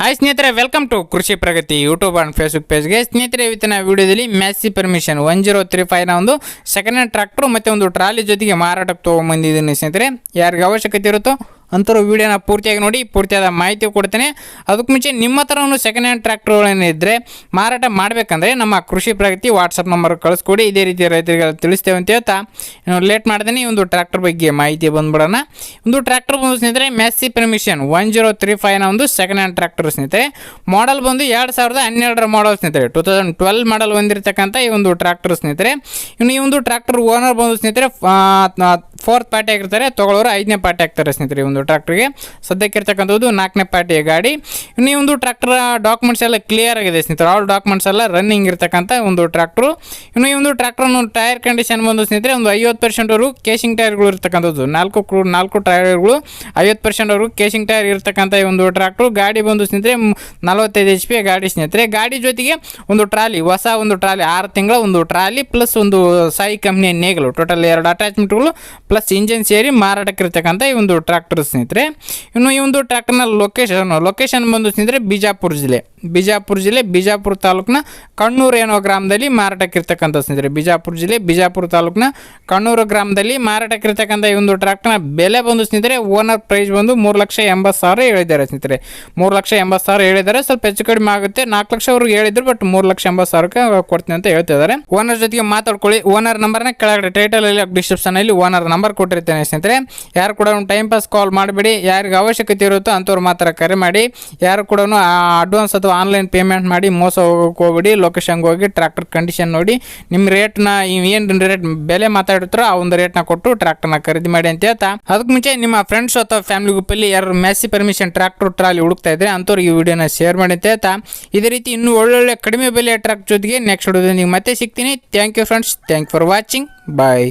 Hi ಸ್ನೇಹಿತರೆ welcome to Krishi Pragati YouTube and Facebook ಪೇಜ್ಗೆ ಸ್ನೇಹಿತರೆ, ಇವತ್ತಿನ ವಿಡಿಯೋದಲ್ಲಿ Massey Ferguson one zero three ಫೈವ್ನ ಒಂದು ಸೆಕೆಂಡ್ ಹ್ಯಾಂಡ್ ಟ್ರ್ಯಾಕ್ಟ್ರು ಮತ್ತು ಒಂದು ಟ್ರಾಲಿ ಜೊತೆಗೆ ಮಾರಾಟಕ್ಕೆ ತೊಗೊಂಬಂದಿದ್ದೀನಿ ಸ್ನೇಹಿತರೆ. ಯಾರಿಗೆ ಅವಶ್ಯಕತೆ ಇರುತ್ತೋ ಅಂಥವ್ರು ವಿಡಿಯೋನ ಪೂರ್ತಿಯಾಗಿ ನೋಡಿ, ಪೂರ್ತಿಯಾದ ಮಾಹಿತಿ ಕೊಡ್ತೇನೆ. ಅದಕ್ಕೆ ಮುಂಚೆ ನಿಮ್ಮ ಹತ್ರ ಸೆಕೆಂಡ್ ಹ್ಯಾಂಡ್ ಟ್ರ್ಯಾಕ್ಟರ್ಗಳೇನು ಇದ್ದರೆ ಮಾರಾಟ ಮಾಡಬೇಕಂದ್ರೆ ನಮ್ಮ ಕೃಷಿ ಪ್ರಗತಿ ವಾಟ್ಸಪ್ ನಂಬರ್ ಕಳಿಸ್ಕೊಡಿ. ಇದೇ ರೀತಿ ರೈತರಿಗೆ ತಿಳಿಸ್ತೇವೆ ಅಂತ ಹೇಳ್ತಾ ಲೇಟ್ ಮಾಡ್ದೇನೆ ಈ ಒಂದು ಟ್ರ್ಯಾಕ್ಟರ್ ಬಗ್ಗೆ ಮಾಹಿತಿ ಬಂದ್ಬಿಡೋಣ. ಒಂದು ಟ್ರ್ಯಾಕ್ಟರ್ ಬಂದು ಸ್ನೇಹಿತರೆ Massey Ferguson one zero three ಫೈವ್ನ ಒಂದು ಸೆಕೆಂಡ್ ಹ್ಯಾಂಡ್ ಟ್ರ್ಯಾಕ್ಟರ್ ಸ್ನೇಹಿತರೆ. ಮಾಡಲ್ ಬಂದು ಎರಡು ಸಾವಿರದ ಹನ್ನೆರಡರ ಮಾಡಲ್ ಸ್ನೇಹಿತರೆ. ಟೂ ತೌಸಂಡ್ ಟ್ವೆಲ್ ಮಾಡಲ್ ಬಂದಿರತಕ್ಕಂಥ ಈ ಒಂದು ಟ್ರ್ಯಾಕ್ಟರ್ ಸ್ನೇಹಿತರೆ. ಇನ್ನು ಈ ಒಂದು ಟ್ರ್ಯಾಕ್ಟರ್ ಓನರ್ ಬಂದು ಸ್ನೇಹಿತರೆ ಫೋರ್ತ್ ಪಾರ್ಟಿ ಆಗಿರ್ತಾರೆ, ತಗೊಳ್ಳೋರು ಐದನೇ ಪಾರ್ಟಿ ಆಗ್ತಾರೆ ಸ್ನೇಹಿತರೆ ಒಂದು ಟ್ರ್ಯಾಕ್ಟ್ರಿಗೆ. ಸದ್ಯಕ್ಕೆ ಇರ್ತಕ್ಕಂಥದ್ದು ನಾಲ್ಕನೇ ಪಾರ್ಟಿಯ ಗಾಡಿ. ಇನ್ನು ಒಂದು ಟ್ರ್ಯಾಕ್ಟರ್ ಡಾಕ್ಯುಮೆಂಟ್ಸ್ ಎಲ್ಲ ಕ್ಲಿಯರ್ ಆಗಿದೆ ಸ್ನೇಹಿತರೆ. ಆಲ್ ಡಾಕ್ಯುಮೆಂಟ್ಸ್ ಎಲ್ಲ ರನ್ನಿಂಗ್ ಇರ್ತಕ್ಕಂಥ ಒಂದು ಟ್ರ್ಯಾಕ್ಟ್ರು. ಇನ್ನು ಈ ಒಂದು ಟ್ರ್ಯಾಕ್ಟ್ರನ್ನು ಟೈರ್ ಕಂಡೀಷನ್ ಬಂದು ಸ್ನೇಹಿತರೆ, ಒಂದು ಐವತ್ತು ಪರ್ಸೆಂಟ್ವರೆಗೂ ಕೇಸಿಂಗ್ ಟೈರ್ಗಳು ಇರ್ತಕ್ಕಂಥದ್ದು. ನಾಲ್ಕು ಕ್ರೂ ನಾಲ್ಕು ಟೈರ್ಗಳು ಐವತ್ತು ಪರ್ಸೆಂಟ್ವರೆಗೂ ಕೇಸಿಂಗ್ ಟೈರ್ ಇರ್ತಕ್ಕಂಥ ಈ ಒಂದು ಟ್ರ್ಯಾಕ್ಟ್ರು. ಗಾಡಿ ಬಂದು ಸ್ನೇಹಿತರೆ, ನಲವತ್ತೈದು ಎಚ್ ಪಿ ಗಾಡಿ ಸ್ನೇಹಿತರೆ. ಗಾಡಿ ಜೊತೆಗೆ ಒಂದು ಟ್ರಾಲಿ, ಹೊಸ ಒಂದು ಟ್ರಾಲಿ, ಆರು ತಿಂಗಳ ಒಂದು ಟ್ರಾಲಿ ಪ್ಲಸ್ ಒಂದು ಸಾಯಿ ಕಂಪ್ನಿಯ ನೇಗಲು. ಟೋಟಲ್ ಎರಡು ಅಟ್ಯಾಚ್ಮೆಂಟ್ಗಳು ಪ್ಲಸ್ ಇಂಜಿನ್ ಸೇರಿ ಮಾರಾಟಕ್ಕೆ ಇರ್ತಕ್ಕಂಥ ಈ ಒಂದು ಟ್ರ್ಯಾಕ್ಟರ್ ಸ್ನೇಹಿತರೆ. ಇನ್ನು ಈ ಒಂದು ಟ್ರ್ಯಾಕ್ಟರ್ನ ಲೊಕೇಶನ್ ಲೊಕೇಶನ್ ಬಂದು ಸ್ನೇಹಿತರೆ ಬಿಜಾಪುರ ಜಿಲ್ಲೆ. ಬಿಜಾಪುರ ಜಿಲ್ಲೆ, ಬಿಜಾಪುರ ತಾಲೂಕಿನ ಕಣ್ಣೂರು ಏನೋ ಗ್ರಾಮದಲ್ಲಿ ಮಾರಾಟಕ್ಕೆ ಇರ್ತಕ್ಕಂಥ ಸ್ನೇಹಿತರೆ. ಬಿಜಾಪುರ ಜಿಲ್ಲೆ, ಬಿಜಾಪುರ ತಾಲೂಕಿನ ಕಣ್ಣೂರು ಗ್ರಾಮದಲ್ಲಿ ಮಾರಾಟಕ್ಕೆ ಇರ್ತಕ್ಕಂಥ ಈ ಒಂದು ಟ್ರ್ಯಾಕ್ಟರ್ನ ಬೆಲೆ ಬಂದು ಸ್ನೇಹಿತರೆ ಓನರ್ ಪ್ರೈಸ್ ಬಂದು ಮೂರು ಲಕ್ಷ ಎಂಬತ್ತು ಸಾವಿರ ಹೇಳಿದ್ದಾರೆ ಸ್ನೇಹಿತರೆ. ಮೂರು ಲಕ್ಷ ಎಂಬತ್ತು ಸಾವಿರ ಹೇಳಿದ್ದಾರೆ. ಸ್ವಲ್ಪ ಹೆಚ್ಚು ಕಡಿಮೆ ಆಗುತ್ತೆ. ನಾಲ್ಕು ಲಕ್ಷವರೆಗೆ ಹೇಳಿದ್ರು ಬಟ್ ಮೂರು ಲಕ್ಷ ಎಂಬತ್ತು ಸಾವಿರಕ್ಕೆ ಕೊಡ್ತೀನಿ ಅಂತ ಹೇಳ್ತಿದ್ದಾರೆ ಓನರ್ ಜೊತೆಗೆ ಮಾತಾಡ್ಕೊಳ್ಳಿ. ಓನರ್ ನಂಬರ್ನ ಕೆಳಗಡೆ ಟೈಟಲ್ ಅಲ್ಲಿ ಡಿಸ್ಕ್ರಿಪ್ಷನ್ ಅಲ್ಲಿ ಓನರ್ ನಂಬರ್ ಕೊಟ್ಟಿರ್ತೇನೆ ಸ್ನೇಹಿತರೆ. ಯಾರು ಕೂಡ ಟೈಮ್ ಪಾಸ್ ಕಾಲ್ ಮಾಡಿಬಿಡಿ. ಯಾರಿಗೆ ಅವಶ್ಯಕತೆ ಇರುತ್ತೋ ಅಂಥವ್ರು ಮಾತ್ರ ಕರೆ ಮಾಡಿ. ಯಾರು ಕೂಡ ಅಡ್ವಾನ್ಸ್ ಅಥವಾ ಆನ್ಲೈನ್ ಪೇಮೆಂಟ್ ಮಾಡಿ ಮೋಸ ಹೋಗೋಕೆ ಹೋಗ್ಬಿಡಿ. ಲೊಕೇಶನ್ಗೆ ಹೋಗಿ ಟ್ರ್ಯಾಕ್ಟರ್ ಕಂಡೀಷನ್ ನೋಡಿ. ನಿಮ್ಮ ರೇಟ್ನ ಏನು ರೇಟ್ ಬೆಲೆ ಮಾತಾಡಿರ್ತಾರೋ ಆ ಒಂದು ರೇಟ್ನ ಕೊಟ್ಟು ಟ್ರ್ಯಾಕ್ಟರ್ನ ಖರೀದಿ ಮಾಡಿ ಅಂತ ಹೇಳ್ತಾ. ಅದಕ್ಕೆ ಮುಂಚೆ ನಿಮ್ಮ ಫ್ರೆಂಡ್ಸ್ ಅಥವಾ ಫ್ಯಾಮಿಲಿ ಗ್ರೂಪಲ್ಲಿ ಯಾರು ಮ್ಯಾಸಿ ಪರ್ಮಿಷನ್ ಟ್ರ್ಯಾಕ್ಟರ್ ಟ್ರಾಲಿ ಹುಡುಕ್ತಾ ಇದ್ರೆ ಅಂಥವ್ರು ಈ ವಿಡಿಯೋನ ಶೇರ್ ಮಾಡಿ ಅಂತ ಹೇಳ್ತಾ. ಇದೇ ರೀತಿ ಇನ್ನೂ ಒಳ್ಳೊಳ್ಳೆ ಕಡಿಮೆ ಬೆಲೆ ಟ್ರ್ಯಾಕ್ ಜೊತೆಗೆ ನೆಕ್ಸ್ಟ್ ವಿಡಿಯೋದಲ್ಲಿ ಮತ್ತೆ ಸಿಗ್ತೀನಿ. Thank you friends thank for watching bye